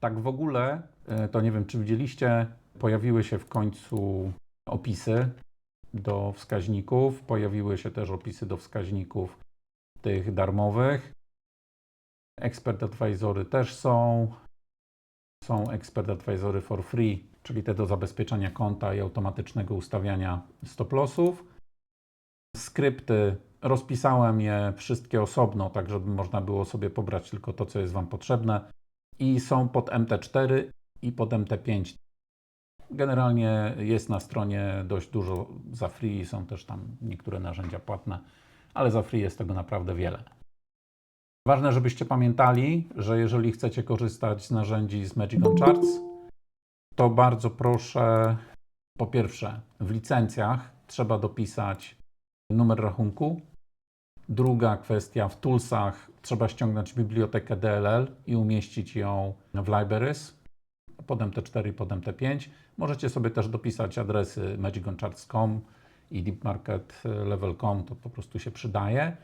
Tak w ogóle, e, to nie wiem, czy widzieliście, pojawiły się w końcu opisy do wskaźników, pojawiły się też opisy do wskaźników tych darmowych. Expert Advisory też są. Są Expert Advisory for free, czyli te do zabezpieczania konta i automatycznego ustawiania stop lossów. Skrypty rozpisałem je wszystkie osobno, tak żeby można było sobie pobrać tylko to, co jest Wam potrzebne. I są pod MT4 i pod MT5. Generalnie jest na stronie dość dużo za free, są też tam niektóre narzędzia płatne, ale za free jest tego naprawdę wiele. Ważne, żebyście pamiętali, że jeżeli chcecie korzystać z narzędzi z Magic on Charts, to bardzo proszę, po pierwsze, w licencjach trzeba dopisać numer rachunku. Druga kwestia, w toolsach trzeba ściągnąć bibliotekę DLL i umieścić ją w libraries pod MT4 i pod MT5. Możecie sobie też dopisać adresy magiconcharts.com i deepmarketlevel.com, to po prostu się przydaje.